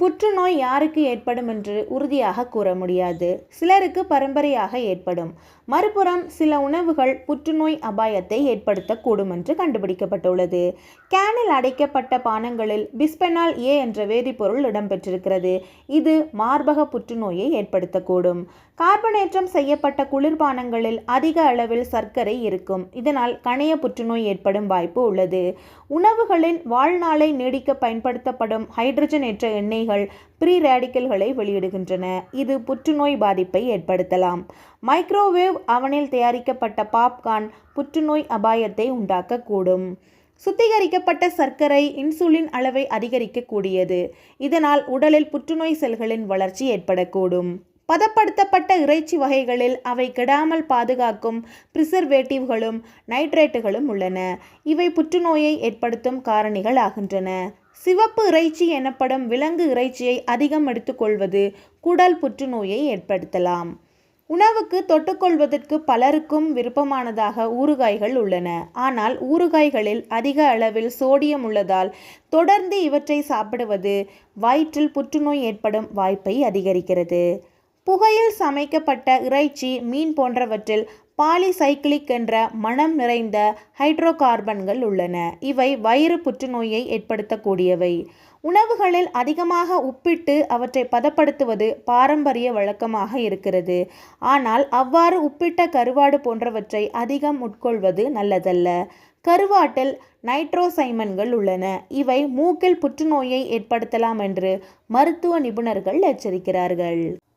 புற்றுநோய் யாருக்கு ஏற்படும் என்று உறுதியாக கூற முடியாது. சிலருக்கு பரம்பரையாக ஏற்படும். மறுபுறம் சில உணவுகள் புற்றுநோய் அபாயத்தை ஏற்படுத்தக்கூடும் என்று கண்டுபிடிக்கப்பட்டுள்ளது. கேனில் அடைக்கப்பட்ட பானங்களில் பிஸ்பெனால் ஏ என்ற வேதிப்பொருள் இடம்பெற்றிருக்கிறது. இது மார்பக புற்றுநோயை ஏற்படுத்தக்கூடும். கார்பனேற்றம் செய்யப்பட்ட குளிர்பானங்களில் அதிக அளவில் சர்க்கரை இருக்கும். இதனால் கணைய புற்றுநோய் ஏற்படும் வாய்ப்பு உள்ளது. உணவுகளின் வாழ்நாளை நீடிக்க பயன்படுத்தப்படும் ஹைட்ரஜன் ஏற்ற எண்ணெய் எண்ணெய்கள் ப்ரீ ரேடிக்கல்களை வெளியிடுகின்றன. இது புற்றுநோய் பாதிப்பை ஏற்படுத்தலாம். மைக்ரோவேவ் அவனில் தயாரிக்கப்பட்ட பாப்கார்ன் புற்றுநோய் அபாயத்தை உண்டாக்கக்கூடும். சுத்திகரிக்கப்பட்ட சர்க்கரை இன்சுலின் அளவை அதிகரிக்கக்கூடியது. இதனால் உடலில் புற்றுநோய் செல்களின் வளர்ச்சி ஏற்படக்கூடும். பதப்படுத்தப்பட்ட இறைச்சி வகைகளில் அவை கெடாமல் பாதுகாக்கும் பிரிசர்வேட்டிவ்களும் நைட்ரேட்டுகளும் உள்ளன. இவை புற்றுநோயை ஏற்படுத்தும் காரணிகள் ஆகின்றன சிவப்பு இறைச்சி எனப்படும் விலங்கு இறைச்சியை அதிகம் எடுத்துக்கொள்வது குடல் புற்றுநோயை ஏற்படுத்தலாம். உணவுக்கு தொட்டுக்கொள்வதற்கு பலருக்கும் விருப்பமானதாக ஊறுகாய்கள் உள்ளன. ஆனால் ஊறுகாய்களில் அதிக அளவில் சோடியம் உள்ளதால் தொடர்ந்து இவற்றை சாப்பிடுவது வயிற்றில் புற்றுநோய் ஏற்படும் வாய்ப்பை அதிகரிக்கிறது. புகையில் சமைக்கப்பட்ட இறைச்சி மீன் போன்றவற்றில் பாலிசைக்கிளிக் என்ற மனம் நிறைந்த ஹைட்ரோகார்பன்கள் உள்ளன. இவை வயிறு புற்றுநோயை ஏற்படுத்தக்கூடியவை. உணவுகளில் அதிகமாக உப்பிட்டு அவற்றை பதப்படுத்துவது பாரம்பரிய வழக்கமாக இருக்கிறது. ஆனால் அவ்வாறு உப்பிட்ட கருவாடு போன்றவற்றை அதிகம் உட்கொள்வது நல்லதல்ல. கருவாட்டில் நைட்ரோசைமன்கள் உள்ளன. இவை மூக்கில் புற்றுநோயை ஏற்படுத்தலாம் என்று மருத்துவ நிபுணர்கள் எச்சரிக்கிறார்கள்.